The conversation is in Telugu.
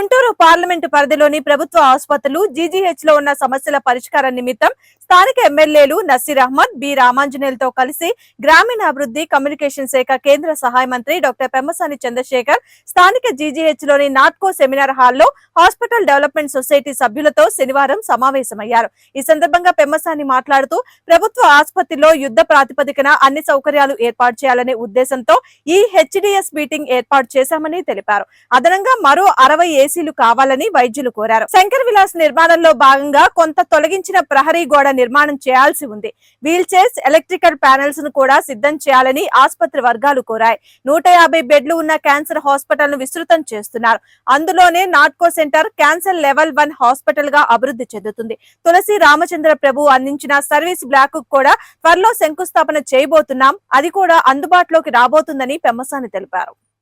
గుంటూరు పార్లమెంటు పరిధిలోని ప్రభుత్వ ఆసుపత్రులు జీజీహెచ్లో ఉన్న సమస్యల పరిష్కారం నిమిత్తం స్థానిక ఎమ్మెల్యేలు నసీర్ అహ్మద్ బి రామాంజనేయులతో కలిసి గ్రామీణాభివృద్ధి కమ్యూనికేషన్ శాఖ కేంద్ర సహాయ మంత్రి డాక్టర్ పెమ్మసాని చంద్రశేఖర్ స్థానిక జీజీహెచ్లోని నాట్కో సెమినార్ హాల్లో హాస్పిటల్ డెవలప్మెంట్ సొసైటీ సభ్యులతో శనివారం సమావేశమయ్యారు. ఈ సందర్భంగా పెమ్మసాని మాట్లాడుతూ ప్రభుత్వ ఆసుపత్రిలో యుద్ధ ప్రాతిపదికన అన్ని సౌకర్యాలు ఏర్పాటు చేయాలనే ఉద్దేశంతో ఈ హెచ్డిఎస్ మీటింగ్ ఏర్పాటు చేశామని తెలిపారు. అదనంగా మరో అరవై ఏసీలు కావాలని వైద్యులు కోరారు. శంకర్ విలాస్ నిర్మాణంలో భాగంగా కొంత తొలగించిన ప్రహరీ గోడ నిర్మాణం చేయాల్సి ఉంది. వీల్ చైర్స్ ఎలక్ట్రికల్ ప్యానెల్స్ను కూడా సిద్ధం చేయాలని ఆసుపత్రి వర్గాలు కోరాయి. నూట యాభై బెడ్లు ఉన్న క్యాన్సర్ హాస్పిటల్ను విస్తృతం చేస్తున్నారు. అందులోనే Natco centre cancer level one హాస్పిటల్గా అభివృద్ధి చెందుతుంది. తులసి రామచంద్ర ప్రభు అందించిన సర్వీస్ బ్లాక్ కూడా త్వరలో శంకుస్థాపన చేయబోతున్నాం. అది కూడా అందుబాటులోకి రాబోతుందని పెమ్మసాని తెలిపారు.